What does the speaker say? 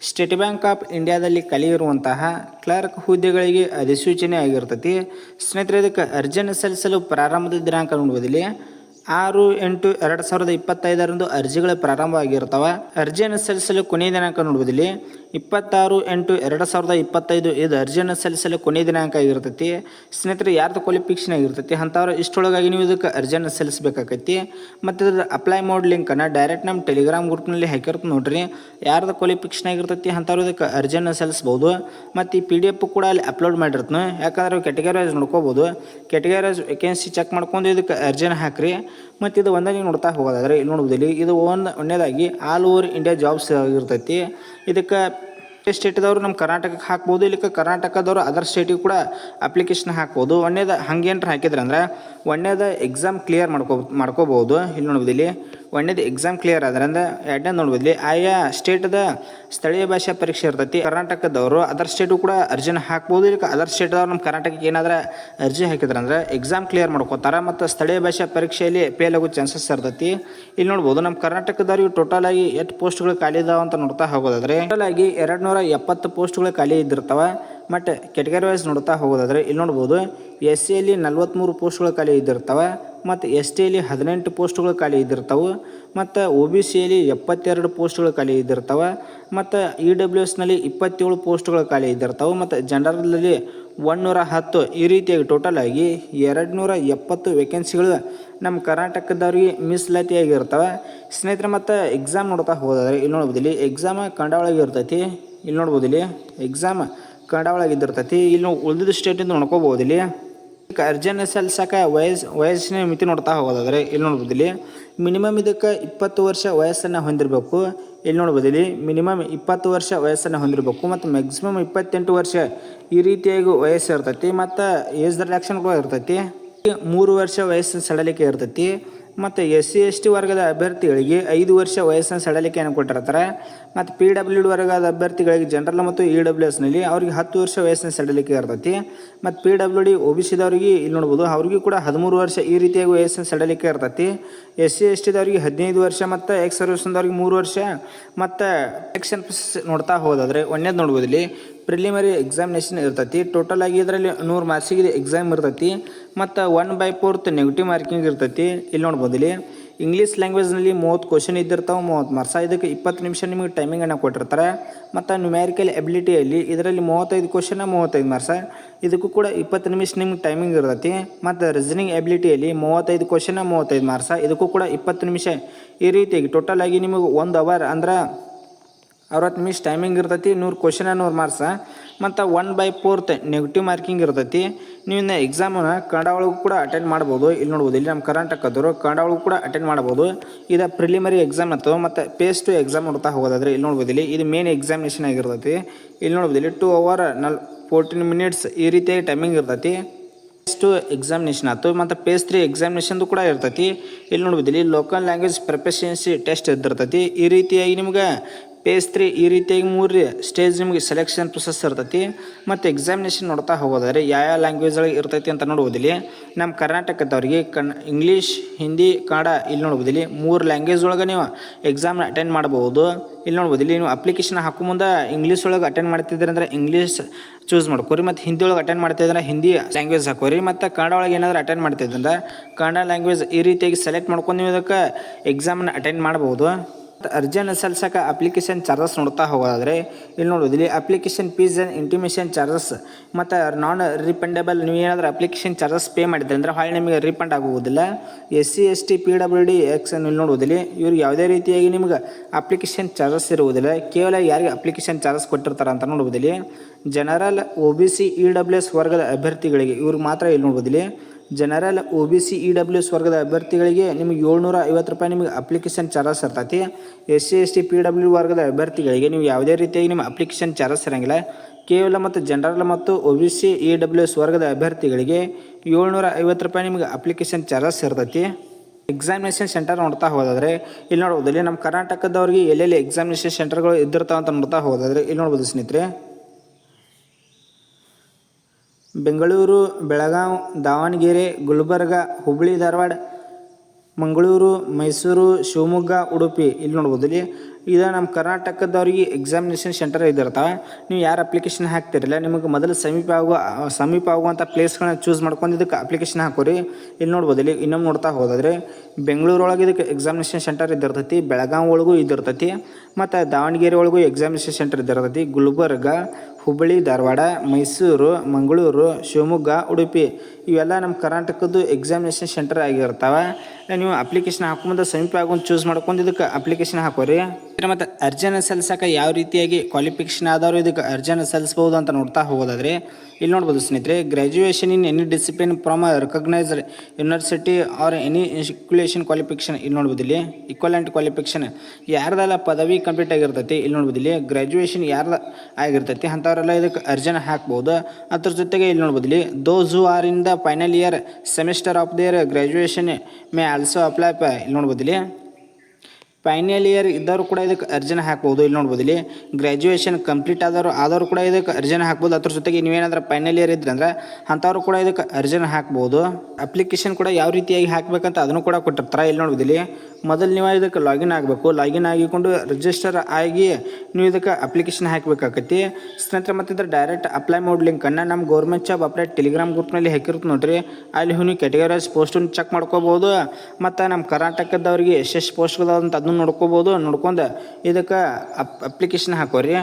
State bank of ಇಂಡಿಯಾದಲ್ಲಿ ಕಲಿಯಿರುವಂತಹ clerk ಹುದ್ದೆಗಳಿಗೆ ಅಧಿಸೂಚನೆ ಆಗಿರ್ತೈತಿ. ಸ್ನೇಹಿತರೆ ಇದಕ್ಕೆ ಅರ್ಜಿಯನ್ನು ಸಲ್ಲಿಸಲು ಪ್ರಾರಂಭದ ದಿನಾಂಕ ನೋಡುವುದಿಲ್ಲ ಆರು ಎಂಟು ಎರಡು ಸಾವಿರದ ಇಪ್ಪತ್ತೈದರಂದು ಅರ್ಜಿಗಳು ಪ್ರಾರಂಭ ಆಗಿರ್ತಾವೆ ಅರ್ಜಿಯನ್ನು ಸಲ್ಲಿಸಲು ಕೊನೆಯ ದಿನಾಂಕ ನೋಡುವುದಿಲ್ಲ ಇಪ್ಪತ್ತಾರು ಎಂಟು ಎರಡು ಸಾವಿರದ ಇಪ್ಪತ್ತೈದು ಇದು ಅರ್ಜಿಯನ್ನು ಸಲ್ಲಿಸಲು ಕೊನೆಯ ದಿನಾಂಕ ಆಗಿರ್ತೈತಿ. ಸ್ನೇಹಿತರೆ, ಯಾರ್ದು ಕ್ವಾಲಿಫಿಕೇಷನ್ ಆಗಿರ್ತೈತಿ? ಅಂಥವ್ರು ಇಷ್ಟೊಳಗಾಗಿ ನೀವು ಇದಕ್ಕೆ ಅರ್ಜಿಯನ್ನು ಸಲ್ಲಿಸಬೇಕಾಗೈತಿ. ಮತ್ತು ಇದ್ರ ಅಪ್ಲೈ ಮಾಡಿ ಲಿಂಕನ್ನು ಡೈರೆಕ್ಟ್ ನಮ್ಮ ಟೆಲಿಗ್ರಾಮ್ ಗ್ರೂಪ್ನಲ್ಲಿ ಹಾಕಿರ್ತ ನೋಡ್ರಿ. ಯಾರ್ದು ಕ್ವಾಲಿಫಿಕೇಷನ್ ಆಗಿರ್ತೈತಿ ಅಂಥವ್ರು ಇದಕ್ಕೆ ಅರ್ಜಿಯನ್ನು ಸಲ್ಲಿಸ್ಬೋದು ಮತ್ತು ಈ ಪಿ ಡಿ ಎಫ್ ಕೂಡ ಅಲ್ಲಿ ಅಪ್ಲೋಡ್ ಮಾಡಿರ್ತನು. ಯಾಕಂದ್ರೆ ಕೆಟಗರಿ ವೈಸ್ ನೋಡ್ಕೋಬೋದು ಕೆಟಗರಿ ವೈಸ್ ವೇಕೆನ್ಸಿ ಚೆಕ್ ಮಾಡ್ಕೊಂಡು ಇದಕ್ಕೆ ಅರ್ಜಿಯನ್ನು ಹಾಕ್ರಿ. ಮತ್ತು ಇದು ಒಂದಾಗಿ ನೋಡ್ತಾ ಹೋಗೋದಾದ್ರೆ, ಇಲ್ಲಿ ನೋಡ್ಬೋದಿಲ್ಲ ಇದು ಒಂದು ಒಂದನೇದಾಗಿ ಆಲ್ ಓವರ್ ಇಂಡಿಯಾ ಜಾಬ್ಸ್ ಆಗಿರ್ತೈತಿ. ಇದಕ್ಕೆ ಸ್ಟೇಟ್ದವರು ನಮ್ಮ ಕರ್ನಾಟಕಕ್ಕೆ ಹಾಕ್ಬೋದು ಇಲ್ಲಿಕ್ಕೆ ಕರ್ನಾಟಕದವರು ಅದರ್ ಸ್ಟೇಟಿಗೆ ಕೂಡ ಅಪ್ಲಿಕೇಶನ್ ಹಾಕ್ಬೋದು. ಒಂದೇದ ಹಂಗೇನ್ರ ಹಾಕಿದ್ರೆ ಅಂದ್ರೆ ಒಂದೇದ ಎಕ್ಸಾಮ್ ಕ್ಲಿಯರ್ ಮಾಡ್ಕೋ, ಮಾಡ್ಕೋಬೋದು. ಇಲ್ಲಿ ನೋಡ್ಬೋದು ಇಲ್ಲಿ. ಒಂದೇದು ಎಕ್ಸಾಮ್ ಕ್ಲಿಯರ್ ಆದ್ರೆ ಅಂದ್ರೆ ಎರಡನೇ ನೋಡ್ಬೋದು ಇಲ್ಲಿ, ಆಯಾ ಸ್ಟೇಟ್ದ ಸ್ಥಳೀಯ ಭಾಷಾ ಪರೀಕ್ಷೆ ಇರ್ತೈತಿ. ಕರ್ನಾಟಕದವರು ಅದರ್ ಸ್ಟೇಟು ಕೂಡ ಅರ್ಜಿನ ಹಾಕ್ಬೋದು. ಇಲ್ಲಿ ಅದರ್ ಸ್ಟೇಟ್ದವ್ರು ನಮ್ಮ ಕರ್ನಾಟಕಕ್ಕೆ ಏನಾದ್ರೆ ಅರ್ಜಿ ಹಾಕಿದ್ರೆ ಅಂದ್ರೆ ಎಕ್ಸಾಮ್ ಕ್ಲಿಯರ್ ಮಾಡ್ಕೋತಾರೆ. ಮತ್ತು ಸ್ಥಳೀಯ ಭಾಷಾ ಪರೀಕ್ಷೆಯಲ್ಲಿ ಫೇಲ್ ಆಗೋ ಚಾನ್ಸಸ್ ಇರ್ತೈತಿ. ಇಲ್ಲಿ ನೋಡ್ಬೋದು ನಮ್ಮ ಕರ್ನಾಟಕದವ್ರಿಗೆ ಟೋಟಲ್ ಆಗಿ ಎಷ್ಟು ಪೋಸ್ಟ್ಗಳು ಖಾಲಿ ಇದಾವ ಅಂತ ನೋಡ್ತಾ ಹೋಗೋದಾದ್ರೆ ಟೋಟಲ್ ಆಗಿ ಎರಡು ನೂರ ಎಪ್ಪತ್ತು ಪೋಸ್ಟ್ಗಳು ಖಾಲಿ ಇದ್ದಿರ್ತಾವೆ. ಮತ್ತು ಕೆಟಗರಿ ವೈಸ್ ನೋಡ್ತಾ ಹೋಗೋದಾದ್ರೆ, ಇಲ್ಲಿ ನೋಡ್ಬೋದು ಎಸ್ ಸಿಯಲ್ಲಿ ನಲ್ವತ್ತ್ಮೂರು ಪೋಸ್ಟ್ಗಳು ಖಾಲಿ ಇದ್ದಿರ್ತವೆ, ಮತ್ತು ಎಸ್ ಟಿಯಲ್ಲಿ ಹದಿನೆಂಟು ಪೋಸ್ಟ್ಗಳು ಖಾಲಿ ಇದ್ದಿರ್ತಾವೆ, ಮತ್ತು ಒ ಬಿ ಸಿಯಲ್ಲಿ ಎಪ್ಪತ್ತೆರಡು ಪೋಸ್ಟ್ಗಳು ಖಾಲಿ ಇದ್ದಿರ್ತಾವೆ, ಮತ್ತು ಇ ಡಬ್ಲ್ಯೂ ಎಸ್ನಲ್ಲಿ ಇಪ್ಪತ್ತೇಳು ಪೋಸ್ಟ್ಗಳು ಖಾಲಿ ಇದ್ದಿರ್ತಾವೆ, ಮತ್ತು ಜನರಲ್ನಲ್ಲಿ ಒನ್ನೂರ ಹತ್ತು ಈ ರೀತಿಯಾಗಿ ಟೋಟಲ್ ಆಗಿ ಎರಡು ನೂರ ಎಪ್ಪತ್ತು ವೇಕೆನ್ಸಿಗಳು ನಮ್ಮ ಕರ್ನಾಟಕದವ್ರಿಗೆ ಮೀಸಲಾತಿಯಾಗಿರ್ತವೆ. ಸ್ನೇಹಿತರೆ, ಮತ್ತು ಎಕ್ಸಾಮ್ ನೋಡ್ತಾ ಹೋದಾದ್ರೆ ಇಲ್ಲಿ ನೋಡ್ಬೋದು, ಇಲ್ಲಿ ಎಕ್ಸಾಮ್ ಕನ್ನಡ ಒಳಗೆ ಇಲ್ಲಿ ನೋಡ್ಬೋದು ಇಲ್ಲಿ ಎಕ್ಸಾಮ್ ಕನ್ನಡ ಒಳಗೆ ಇದ್ದಿರ್ತೈತಿ ಇಲ್ಲಿ ಉಳಿದಿದ್ದ ಸ್ಟೇಟಿಂದ ನೋಡ್ಕೋಬೋದು ಇಲ್ಲಿ. ಅರ್ಜಿಯನ್ನು ಸಲ್ಲಿಸಕ್ಕೆ ವಯಸ್ಸು ವಯಸ್ಸಿನ ಮಿತಿ ನೋಡ್ತಾ ಹೋಗೋದಾದ್ರೆ ಇಲ್ಲಿ ನೋಡ್ಬೋದು ಇಲ್ಲಿ. ಮಿನಿಮಮ್ ಇದಕ್ಕೆ ಇಪ್ಪತ್ತು ವರ್ಷ ವಯಸ್ಸನ್ನು ಹೊಂದಿರಬೇಕು. ಇಲ್ಲಿ ನೋಡ್ಬೋದು ಇಲ್ಲಿ ಮಿನಿಮಮ್ ಇಪ್ಪತ್ತು ವರ್ಷ ವಯಸ್ಸನ್ನು ಹೊಂದಿರಬೇಕು ಮತ್ತು ಮ್ಯಾಕ್ಸಿಮಮ್ ಇಪ್ಪತ್ತೆಂಟು ವರ್ಷ ಈ ರೀತಿಯಾಗಿ ವಯಸ್ಸು ಇರ್ತೈತಿ ಮತ್ತು ಏಜ್ ರಿಲ್ಯಾಕ್ಷನ್ ಕೂಡ ಇರ್ತೈತಿ. ಮೂರು ವರ್ಷ ವಯಸ್ಸಿನ ಸಡಲಿಕೆ ಇರ್ತೈತಿ. ಮತ್ತು ಎಸ್ ಸಿ ಎಸ್ ಟಿ ವರ್ಗದ ಅಭ್ಯರ್ಥಿಗಳಿಗೆ ಐದು ವರ್ಷ ವಯಸ್ಸಿನ ಸಡಲಿಕೆಯನ್ನು ಕೊಟ್ಟಿರ್ತಾರೆ. ಮತ್ತು ಪಿ ಡಬ್ಲ್ಯೂ ಡಿ ವರ್ಗದ ಅಭ್ಯರ್ಥಿಗಳಿಗೆ ಜನರಲ್ ಮತ್ತು ಇ ಡಬ್ಲ್ಯೂ ಎಸ್ನಲ್ಲಿ ಅವ್ರಿಗೆ ಹತ್ತು ವರ್ಷ ವಯಸ್ಸಿನ ಸಡಲಿಕೆ ಇರ್ತೈತಿ. ಮತ್ತು P W D, O B ಸಿದವ್ರಿಗೆ ಇಲ್ಲಿ ನೋಡ್ಬೋದು, ಅವ್ರಿಗೂ ಕೂಡ ಹದಿಮೂರು ವರ್ಷ ಈ ರೀತಿಯಾಗಿ ವಯಸ್ಸಿನ ಸಡಲಿಕೆ ಇರ್ತೈತಿ. ಎಸ್ ಸಿ ಎಸ್ ಟಿದವ್ರಿಗೆ ಹದಿನೈದು ವರ್ಷ ಮತ್ತು ಎಕ್ಸ್ ಸರ್ವಿಸ್ನವ್ರಿಗೆ ಮೂರು ವರ್ಷ. ಮತ್ತು ಎಕ್ಸನ್ ನೋಡ್ತಾ ಹೋದಾದರೆ ಒಂದೇದು ನೋಡ್ಬೋದು ಇಲ್ಲಿ ಪ್ರಿಲಿಮರಿ ಎಕ್ಸಾಮಿನೇಷನ್ ಇರ್ತೈತಿ. ಟೋಟಲ್ ಆಗಿ ಇದರಲ್ಲಿ ನೂರು ಮಾರ್ಕ್ಸಿಗೆ ಎಕ್ಸಾಮ್ ಇರ್ತೈತಿ. ಮತ್ತು one by fourth negative marking ಇರ್ತೈತಿ. ಇಲ್ಲಿ ನೋಡ್ಬೋದು ಇಲ್ಲಿ ಇಂಗ್ಲೀಷ್ ಲ್ಯಾಂಗ್ವೇಜ್ನಲ್ಲಿ ಮೂವತ್ತು ಕ್ವಶನ್ ಇದ್ದಿರ್ತಾವೆ, ಮೂವತ್ತು ಮಾರ್ಸ ಇದಕ್ಕೆ ಇಪ್ಪತ್ತು ನಿಮಿಷ ನಿಮಗೆ ಟೈಮಿಂಗನ್ನು ಕೊಟ್ಟಿರ್ತಾರೆ. ಮತ್ತು ನ್ಯೂಮ್ಯಾರಿಕಲ್ ಎಬಿಲಿಟಿಯಲ್ಲಿ ಇದರಲ್ಲಿ ಮೂವತ್ತೈದು ಕ್ವಶನ ಮೂವತ್ತೈದು ಮಾರ್ಸ ಇದಕ್ಕೂ ಕೂಡ ಇಪ್ಪತ್ತು ನಿಮಿಷ ನಿಮ್ಗೆ ಟೈಮಿಂಗ್ ಇರ್ತೈತಿ. ಮತ್ತು ರೀಸನಿಂಗ್ ಎಬಿಲಿಟಿಯಲ್ಲಿ ಮೂವತ್ತೈದು ಕ್ವಶನ ಮೂವತ್ತೈದು ಮಾರ್ಸ ಇದಕ್ಕೂ ಕೂಡ ಇಪ್ಪತ್ತು ನಿಮಿಷ ಈ ರೀತಿಯಾಗಿ ಟೋಟಲ್ ಆಗಿ ನಿಮಗೆ ಒಂದು ಅವರ್ ಅಂದ್ರೆ ಅರವತ್ತು ನಿಮಿಷ ಟೈಮಿಂಗ್ ಇರ್ತೈತಿ, ನೂರು ಕ್ವಶನ ನೂರು ಮಾರ್ಕ್ಸ ಮತ್ತು one by fourth negative marking ಇರ್ತೈತಿ. ನೀವು ಇನ್ನು ಎಕ್ಸಾಮನ್ನ ಕನ್ನಡ ಒಳಗೂ ಕೂಡ ಅಟೆಂಡ್ ಮಾಡ್ಬೋದು. ಇಲ್ಲಿ ನೋಡ್ಬೋದು, ಇಲ್ಲಿ ನಮ್ಮ ಕರ್ನಾಟಕದವರು ಕನ್ನಡ ಒಳಗೂ ಕೂಡ ಅಟೆಂಡ್ ಮಾಡ್ಬೋದು. ಇದು ಪ್ರಿಲಿಮರಿ ಎಕ್ಸಾಮ್ ಅಥವಾ ಮತ್ತು ಪೇಸ್ ಟು ಎಕ್ಸಾಮ್ ನೋಡ್ತಾ ಹೋಗೋದಾದ್ರೆ ಇಲ್ಲಿ ನೋಡ್ಬೋದು ಇಲ್ಲಿ. ಇದು ಮೇನ್ ಎಕ್ಸಾಮಿನೇಷನ್ ಆಗಿರ್ತೈತಿ. ಇಲ್ಲಿ ನೋಡ್ಬೋದು ಇಲ್ಲಿ ಟೂ ಅವರ್ ನಲ್ ಫೋರ್ಟೀನ್ ಮಿನಿಟ್ಸ್ ಈ ರೀತಿಯಾಗಿ ಟೈಮಿಂಗ್ ಇರ್ತೈತಿ. ಪೇಸ್ ಟು ಎಕ್ಸಾಮಿನೇಷನ್ ಆಯ್ತು ಮತ್ತು ಪೇಸ್ ತ್ರೀ ಎಕ್ಸಾಮಿನೇಷನ್ದು ಕೂಡ ಇರ್ತೈತಿ. ಇಲ್ಲಿ ನೋಡ್ಬೋದು ಇಲ್ಲಿ ಲೋಕಲ್ ಲ್ಯಾಂಗ್ವೇಜ್ ಪ್ರಿಪೆಷನ್ಸಿ ಟೆಸ್ಟ್ ಇದ್ದಿರ್ತೈತಿ. ಈ ರೀತಿಯಾಗಿ ನಿಮ್ಗೆ ಪೇಸ್ ತ್ರೀ ಈ ರೀತಿಯಾಗಿ ಮೂರು ಸ್ಟೇಜ್ ನಿಮಗೆ ಸೆಲೆಕ್ಷನ್ ಪ್ರೊಸೆಸ್ ಇರ್ತೈತಿ ಮತ್ತು ಎಕ್ಸಾಮಿನೇಷನ್ ನೋಡ್ತಾ ಹೋಗೋದಾದ್ರೆ ಯಾವ ಯಾವ ಲ್ಯಾಂಗ್ವೇಜ್ ಒಳಗೆ ಇರ್ತೈತಿ ಅಂತ ನೋಡ್ಬೋದಿಲ್ಲಿ ನಮ್ಮ ಕರ್ನಾಟಕದವ್ರಿಗೆ ಕನ್ ಇಂಗ್ಲೀಷ್ ಹಿಂದಿ ಕನ್ನಡ ಇಲ್ಲಿ ನೋಡ್ಬೋದಿಲ್ಲಿ ಮೂರು ಲ್ಯಾಂಗ್ವೇಜ್ ಒಳಗೆ ನೀವು ಎಕ್ಸಾಮ್ನ ಅಟೆಂಡ್ ಮಾಡ್ಬೋದು. ಇಲ್ಲಿ ನೋಡ್ಬೋದು ಇಲ್ಲಿ ನೀವು ಅಪ್ಲಿಕೇಶನ್ ಹಾಕೋ ಮುಂದೆ ಇಂಗ್ಲೀಷ್ ಒಳಗೆ ಅಟೆಂಡ್ ಮಾಡ್ತಿದ್ರೆ ಅಂದರೆ ಇಂಗ್ಲೀಷ್ ಚೂಸ್ ಮಾಡ್ಕೋರಿ ಮತ್ತು ಹಿಂದಿ ಒಳಗೆ ಅಟೆಂಡ್ ಮಾಡ್ತಿದ್ರೆ ಹಿಂದಿ ಲ್ಯಾಂಗ್ವೇಜ್ ಹಾಕೋರಿ ಮತ್ತು ಕನ್ನಡ ಒಳಗೆ ಏನಾದರೂ ಅಟೆಂಡ್ ಮಾಡ್ತಿದ್ರೆ ಕನ್ನಡ ಲ್ಯಾಂಗ್ವೇಜ್ ಈ ರೀತಿಯಾಗಿ ಸೆಲೆಕ್ಟ್ ಮಾಡ್ಕೊಂಡು ನೀವು ಅದಕ್ಕೆ ಎಕ್ಸಾಮ್ನ ಅಟೆಂಡ್ ಮಾಡ್ಬೋದು. ಅರ್ಜಿಯನ್ನು ಸಲ್ಲಿಸೋಕೆ ಅಪ್ಲಿಕೇಶನ್ ಚಾರ್ಜಸ್ ನೋಡ್ತಾ ಹೋಗೋದಾದ್ರೆ, ಇಲ್ಲಿ ನೋಡೋದು ಇಲ್ಲಿ application fees and intimation charges ಮತ್ತು ನಾನ್ ರಿಫಂಡೇಬಲ್ ನೀವು ಏನಾದರೂ ಅಪ್ಲಿಕೇಶನ್ ಚಾರ್ಜಸ್ ಪೇ ಮಾಡಿದ್ರೆ ಅಂದರೆ ಹಾಳೆ ನಿಮಗೆ ರೀಫಂಡ್ ಆಗುವುದಿಲ್ಲ S C, S T, P W D ex ಇಲ್ಲಿ ನೋಡುವುದಿಲ್ಲ ಇವ್ರಿಗೆ ಯಾವುದೇ ರೀತಿಯಾಗಿ ನಿಮ್ಗೆ ಅಪ್ಲಿಕೇಶನ್ ಚಾರ್ಜಸ್ ಇರುವುದಿಲ್ಲ. ಕೇವಲ ಯಾರಿಗೆ ಅಪ್ಲಿಕೇಶನ್ ಚಾರ್ಜಸ್ ಕೊಟ್ಟಿರ್ತಾರೆ ಅಂತ ನೋಡುವುದಿಲ್ಲ. General O B C E W S ವರ್ಗದ ಅಭ್ಯರ್ಥಿಗಳಿಗೆ ಇವ್ರಿಗೆ ಮಾತ್ರ ಇಲ್ಲಿ ನೋಡುವುದಿಲ್ಲ. General O B C E W S ವರ್ಗದ ಅಭ್ಯರ್ಥಿಗಳಿಗೆ ನಿಮಗೆ ಏಳ್ನೂರ ಐವತ್ತು ರೂಪಾಯಿ ನಿಮಗೆ ಅಪ್ಲಿಕೇಶನ್ ಚಾರ್ಜಸ್ ಇರ್ತೈತಿ. S C S T P W ವರ್ಗದ ಅಭ್ಯರ್ಥಿಗಳಿಗೆ ನೀವು ಯಾವುದೇ ರೀತಿಯಾಗಿ ನಿಮ್ಮ ಅಪ್ಲಿಕೇಶನ್ ಚಾರ್ಜಸ್ ಇರೋಂಗಿಲ್ಲ. ಕೇವಲ ಮತ್ತು ಜನರಲ್ ಮತ್ತು O B C E W S ವರ್ಗದ ಅಭ್ಯರ್ಥಿಗಳಿಗೆ ಏಳ್ನೂರ ಐವತ್ತು ರೂಪಾಯಿ ನಿಮಗೆ ಅಪ್ಲಿಕೇಶನ್ ಚಾರ್ಜಸ್ ಇರ್ತೈತಿ. ಎಕ್ಸಾಮಿನೇಷನ್ ಸೆಂಟರ್ ನೋಡ್ತಾ ಹೋದಾದ್ರೆ, ಇಲ್ಲಿ ನೋಡ್ಬೋದು, ಇಲ್ಲಿ ನಮ್ಮ ಕರ್ನಾಟಕದವ್ರಿಗೆ ಎಲ್ಲೆಲ್ಲಿ ಎಕ್ಸಾಮಿನೇಷನ್ ಸೆಂಟರ್ಗಳು ಇದ್ದಿರ್ತಾವ ಅಂತ ನೋಡ್ತಾ ಹೋದಾದ್ರೆ, ಇಲ್ಲಿ ನೋಡ್ಬೋದು ಸ್ನೇಹಿತರೆ. ಬೆಂಗಳೂರು, ಬೆಳಗಾವಿ, ದಾವಣಗೆರೆ, ಗುಲ್ಬರ್ಗ, ಹುಬ್ಬಳ್ಳಿ, ಧಾರವಾಡ, ಮಂಗಳೂರು, ಮೈಸೂರು, ಶಿವಮೊಗ್ಗ, ಉಡುಪಿ ಇಲ್ಲಿ ನೋಡ್ಬೋದು ಇಲ್ಲಿ. ಇದು ನಮ್ಮ ಕರ್ನಾಟಕದವ್ರಿಗೆ ಎಕ್ಸಾಮಿನೇಷನ್ ಸೆಂಟರ್ ಇದಿರ್ತಾವೆ ನೀವು ಯಾರು ಅಪ್ಲಿಕೇಶನ್ ಹಾಕ್ತಿರಲ್ಲ, ನಿಮಗೆ ಮೊದಲು ಸಮೀಪ ಆಗುವ, ಸಮೀಪ ಆಗುವಂಥ ಪ್ಲೇಸ್ಗಳನ್ನ ಚೂಸ್ ಮಾಡ್ಕೊಂಡು ಇದಕ್ಕೆ ಅಪ್ಲಿಕೇಶನ್ ಹಾಕೋರಿ. ಇಲ್ಲಿ ನೋಡ್ಬೋದು ಇಲ್ಲಿ, ಇನ್ನೊಮ್ಮೆ ನೋಡ್ತಾ ಹೋದ್ರೆ ಬೆಂಗಳೂರೊಳಗೆ ಇದಕ್ಕೆ ಎಕ್ಸಾಮಿನೇಷನ್ ಸೆಂಟರ್ ಇದ್ದಿರ್ತೈತಿ ಬೆಳಗಾವಿ ಒಳಗೂ ಇದ್ದಿರ್ತೈತಿ ಮತ್ತು ದಾವಣಗೆರೆ ಒಳಗೂ ಎಕ್ಸಾಮಿನೇಷನ್ ಸೆಂಟರ್ ಇದ್ದಿರ್ತೈತಿ ಗುಲ್ಬರ್ಗ ಹುಬ್ಬಳ್ಳಿ, ಧಾರವಾಡ, ಮೈಸೂರು, ಮಂಗಳೂರು, ಶಿವಮೊಗ್ಗ, ಉಡುಪಿ ಇವೆಲ್ಲ ನಮ್ಮ ಕರ್ನಾಟಕದ್ದು ಎಕ್ಸಾಮಿನೇಷನ್ ಸೆಂಟರ್ ಆಗಿರ್ತಾವೆ. ನೀವು ಅಪ್ಲಿಕೇಶನ್ ಹಾಕೊಂಬಂದು ಸಮೀಪ ಆಗೊಂದು ಚೂಸ್ ಮಾಡ್ಕೊಂಡು ಇದಕ್ಕೆ ಅಪ್ಲಿಕೇಶನ್ ಹಾಕೋರಿ. ಮತ್ತು ಅರ್ಜಿನ ಸಲ್ಲಿಸಕ್ಕೆ ಯಾವ ರೀತಿಯಾಗಿ ಕ್ವಾಲಿಫಿಕೇಷನ್ ಆದವರು ಇದಕ್ಕೆ ಅರ್ಜಿನ ಸಲ್ಲಿಸ್ಬೋದು ಅಂತ ನೋಡ್ತಾ ಹೋಗೋದಾದ್ರೆ, ಇಲ್ಲಿ ನೋಡ್ಬೋದು ಸ್ನೇಹಿತರೆ graduation in any discipline from recognised university or any equivalent qualification ಇಲ್ಲಿ ನೋಡ್ಬೋದು ಇಲ್ಲಿ ಈಕ್ವಲೆಂಟ್ ಕ್ವಾಲಿಫಿಕೇಷನ್ ಯಾರ್ದೆಲ್ಲ ಪದವಿ ಕಂಪ್ಲೀಟ್ ಆಗಿರ್ತೈತಿ, ಇಲ್ಲಿ ನೋಡ್ಬೋದು ಇಲ್ಲಿ ಗ್ರ್ಯಾಜುಯೇಷನ್ ಯಾರ್ದು ಆಗಿರ್ತೈತಿ ಅಂಥವರೆಲ್ಲ ಇದಕ್ಕೆ ಅರ್ಜಿನ ಹಾಕ್ಬೋದು. ಅದ್ರ ಜೊತೆಗೆ ಇಲ್ಲಿ ನೋಡ್ಬೋದು ಇಲ್ಲಿ those who are in the final year semester of their graduation may also apply ಇಲ್ಲಿ ನೋಡ್ಬೋದು ಇಲ್ಲಿ ಫೈನಲ್ ಇಯರ್ ಇದ್ದವರು ಕೂಡ ಇದಕ್ಕೆ ಅರ್ಜಿನ ಹಾಕ್ಬೋದು. ಇಲ್ಲಿ ನೋಡ್ಬೋದು, ಇಲ್ಲಿ ಗ್ರ್ಯಾಜುಯೇಷನ್ ಕಂಪ್ಲೀಟ್ ಆದವರು ಆದವರು ಕೂಡ ಇದಕ್ಕೆ ಅರ್ಜಿನ ಹಾಕ್ಬೋದು. ಅದ್ರ ಜೊತೆಗೆ ನೀವೇನಾದ್ರೂ ಫೈನಲ್ ಇಯರ್ ಇದ್ರಂದ್ರೆ ಅಂಥವ್ರು ಕೂಡ ಇದಕ್ಕೆ ಅರ್ಜಿನ ಹಾಕ್ಬೋದು. ಅಪ್ಲಿಕೇಶನ್ ಕೂಡ ಯಾವ ರೀತಿಯಾಗಿ ಹಾಕ್ಬೇಕಂತ ಅದನ್ನು ಕೂಡ ಕೊಟ್ಟಿರ್ತಾರೆ. ಇಲ್ಲಿ ನೋಡ್ಬೋದು, ಇಲ್ಲಿ ಮೊದಲು ನೀವು ಇದಕ್ಕೆ ಲಾಗಿನ್ ಆಗಬೇಕು. ಲಾಗಿನ್ ಆಗಿಕೊಂಡು ರಿಜಿಸ್ಟರ್ ಆಗಿ ನೀವು ಇದಕ್ಕೆ ಅಪ್ಲಿಕೇಶನ್ ಹಾಕಬೇಕಾಗತ್ತೆ. ಮತ್ತು ಇದ್ರ ಡೈರೆಕ್ಟ್ ಅಪ್ಲೈ ಮಾಡಿ ಲಿಂಕನ್ನು ನಮ್ಮ ಗೌರ್ಮೆಂಟ್ ಜಾಬ್ ಅಪ್ಲೈ ಟೆಲಿಗ್ರಾಮ್ ಗ್ರೂಪ್ನಲ್ಲಿ ಹಾಕಿರುತ್ತೆ ನೋಡ್ರಿ. ಅಲ್ಲಿ ನೀವು ಕ್ಯಾಟಗರೈಸ್ ಪೋಸ್ಟನ್ನು ಚೆಕ್ ಮಾಡ್ಕೋಬೋದು. ಮತ್ತು ನಮ್ಮ ಕರ್ನಾಟಕದವರಿಗೆ ಎಷ್ಟೆಷ್ಟು ಪೋಸ್ಟ್ಗಳು ಅಂತ ಅದನ್ನು ನೋಡ್ಕೋಬೋದು ನೋಡ್ಕೊಂಡು. ಇದಕ್ಕೆ ಅಪ್ ಅಪ್ಲಿಕೇಶನ್ ಹಾಕೋರಿ.